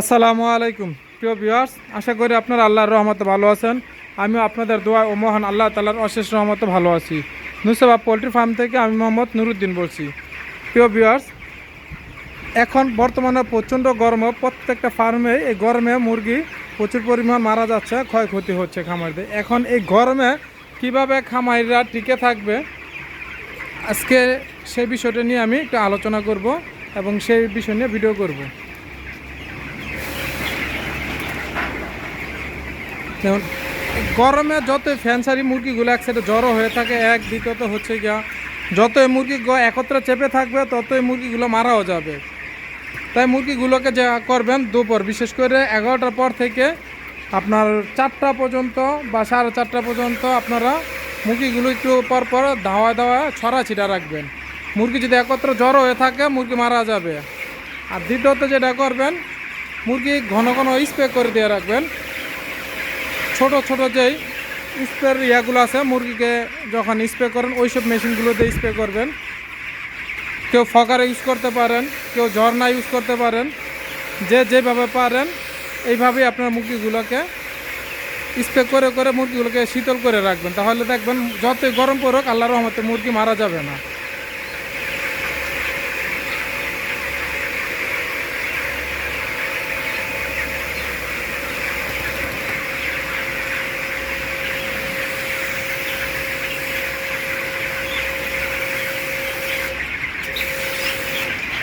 আসসালামু আলাইকুম। প্রিয় ভিউয়ার্স আশা করি আপনারা আল্লাহর রহমতে ভালো আছেন। আমিও আপনাদের দোয়া ও মহান আল্লাহ তালার অশেষ রহমতে ভালো আছি। নুসেবা পোলট্রি ফার্ম থেকে আমি মোহাম্মদ নুরুদ্দিন বলছি। প্রিয় ভিউয়ার্স এখন বর্তমানে প্রচণ্ড গরমে, প্রত্যেকটা ফার্মে এই গরমে মুরগি প্রচুর পরিমাণ মারা যাচ্ছে, ক্ষয়ক্ষতি হচ্ছে খামারদের। এখন এই গরমে কীভাবে খামারিরা টিকে থাকবে, আজকে সেই বিষয়টা নিয়ে আমি একটু আলোচনা করব এবং সেই বিষয় নিয়ে ভিডিও করব। যেমন গরমে যত ফ্যানসারি মুরগিগুলো একসাথে জড়ো হয়ে থাকে, এক দ্বিতীয়ত হচ্ছে গিয়া, যতই মুরগি একত্রে চেপে থাকবে, ততই মুরগিগুলো মারাও যাবে। তাই মুরগিগুলোকে যা করবেন দুপুর, বিশেষ করে এগারোটার পর থেকে আপনার চারটা পর্যন্ত বা সাড়ে চারটা পর্যন্ত আপনারা মুরগিগুলো একটু পর পর ধাওয়া দাওয়া ছড়া ছিটা রাখবেন। মুরগি যদি একত্র জ্বর হয়ে থাকে, মুরগি মারা যাবে। আর দ্বিতীয়ত যেটা করবেন, মুরগি ঘন ঘন স্প্রে করে দিয়ে রাখবেন। ছোট ছোট যেই স্প্রের ইয়াগুলো আছে, মুরগিকে যখন স্প্রে করেন ওই সব মেশিনগুলো দিয়ে স্প্রে করবেন। কেউ ফকারে ইউজ করতে পারেন, কেউ ঝর্ণা ইউজ করতে পারেন, যে যেভাবে পারেন, এইভাবেই আপনার মুরগিগুলোকে স্প্রে করে করে মুরগিগুলোকে শীতল করে রাখবেন। তাহলে দেখবেন যতই গরম পড়ুক আল্লাহ রহমতে মুরগি মারা যাবে না।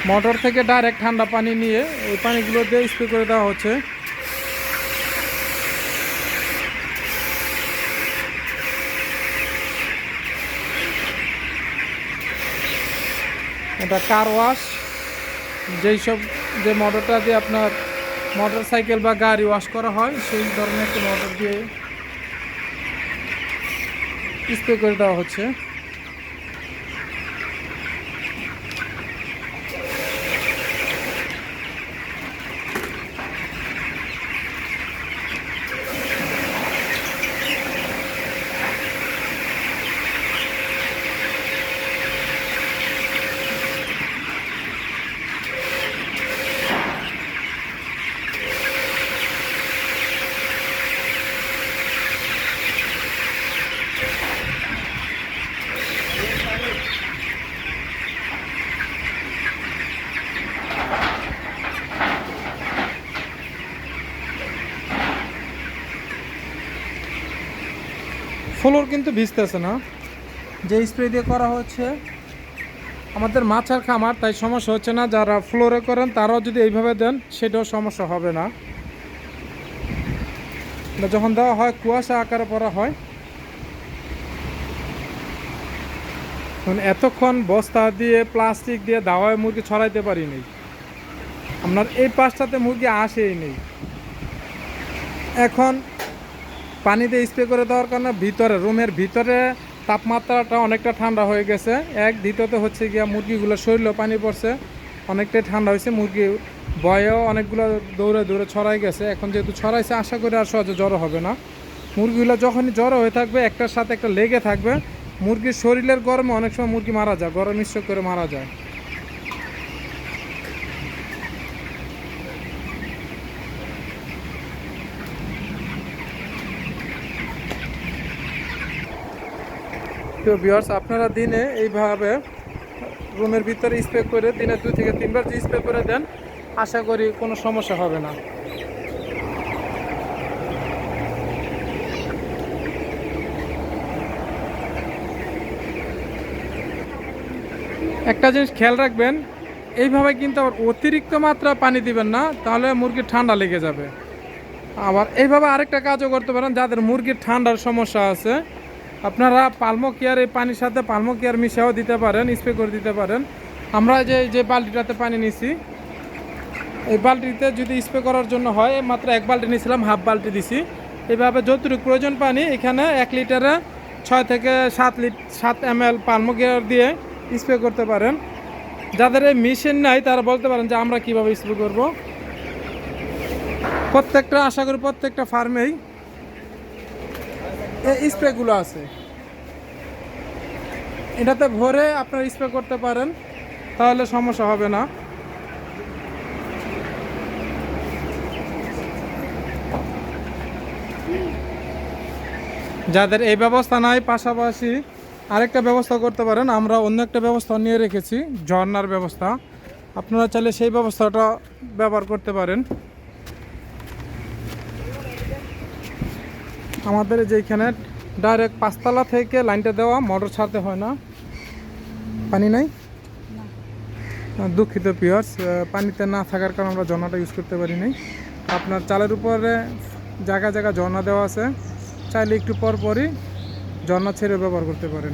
মোটর থেকে ডাইরেক্ট ঠান্ডা পানি নিয়ে ওই পানিগুলো দিয়ে স্প্রে করে দেওয়া হচ্ছে। এটা কার ওয়াশ যেই সব যে মোটরটা দিয়ে আপনার মোটর সাইকেল বা গাড়ি ওয়াশ করা হয়, সেই ধরনের একটি মোটর দিয়ে স্প্রে করে দেওয়া হচ্ছে। ফ্লোর কিন্তু ভিজতেছে না। যে স্প্রে দিয়ে করা হচ্ছে, আমাদের মাছের খামার, তাই সমস্যা হচ্ছে না, যারা ফ্লোরে করেন তারাও যদি এইভাবে দেন, সেটাও সমস্যা হবে না। যখন দেওয়া হয়, কুয়াশা আকারে পড়া হয়। তখন এতক্ষণ বস্তা দিয়ে, প্লাস্টিক দিয়ে দাওয়ায় মুরগি ছড়াইতে পারিনি। আপনার এই পাশটাতে মুরগি আসেই নেই। এখন পানিতে স্প্রে করে দেওয়ার কারণে ভিতরে, রুমের ভিতরে তাপমাত্রাটা অনেকটা ঠান্ডা হয়ে গেছে। এক দ্বিতীয়ত হচ্ছে গিয়া মুরগিগুলো শরীরেও পানি পড়ছে, অনেকটাই ঠান্ডা হয়েছে। মুরগি বয়েও অনেকগুলো দৌড়ে দৌড়ে ছড়াই গেছে। এখন যেহেতু ছড়াইছে, আশা করি আর সহজে জ্বরও হবে না। মুরগিগুলো যখনই জ্বর হয়ে থাকবে, একটার সাথে একটা লেগে থাকবে। মুরগির শরীরের গরমে অনেক সময় মুরগি মারা যায়, গরম স্ট্রোক করে মারা যায়। তো ভিউয়ার্স আপনারা দিনে এইভাবে রুমের ভিতরে স্প্রে করে দিনে দুই থেকে তিনবার যদি স্প্রে করে দেন, আশা করি কোনো সমস্যা হবে না। একটা জিনিস খেয়াল রাখবেন, এইভাবে কিন্তু আবার অতিরিক্ত মাত্রা পানি দিবেন না, তাহলে মুরগির ঠান্ডা লেগে যাবে। আবার এইভাবে আরেকটা কাজও করতে পারেন, যাদের মুরগির ঠান্ডার সমস্যা আছে আপনারা পালমো কেয়ার, এই পানির সাথে পালমো কেয়ার মিশাও দিতে পারেন, স্প্রে করে দিতে পারেন। আমরা যে যে বালতিটাতে পানি নিছি, এই বালতিতে যদি স্প্রে করার জন্য হয়, মাত্র এক বালতি নিয়েছিলাম হাফ বালতি দিছি। এভাবে যতটুকু প্রয়োজন পানি, এখানে এক লিটারে ছয় থেকে সাত লিট সাত এম এল পালমো কেয়ার দিয়ে স্প্রে করতে পারেন। যাদের এই মেশিন নাই, তারা বলতে পারেন যে আমরা কীভাবে স্প্রে করব। প্রত্যেকটা, আশা করি প্রত্যেকটা ফার্মেই স্প্রেগুলো আছে। এটাতে ভরে আপনার স্প্রে করতে পারেন, তাহলে সমস্যা হবে না। যাদের এই ব্যবস্থা নাই, পাশাপাশি আরেকটা ব্যবস্থা করতে পারেন। আমরা অন্য একটা ব্যবস্থা নিয়ে রেখেছি ঝর্নার ব্যবস্থা। আপনারা চাইলে সেই ব্যবস্থাটা ব্যবহার করতে পারেন। আমাদের যেখানে ডাইরেক্ট পাঁচতলা থেকে লাইনটা দেওয়া মোটর ছাড়তে হয় না। পানি নাই? দুঃখিত পিওর্স পানিতে না থাকার কারণে আমরা ঝর্ণাটা ইউজ করতে পারি নাই। আপনার চালের উপরে জায়গা জায়গা ঝর্ণা দেওয়া আছে। চাইলে একটু পরপরই ঝর্ণা ছেড়ে ব্যবহার করতে পারেন।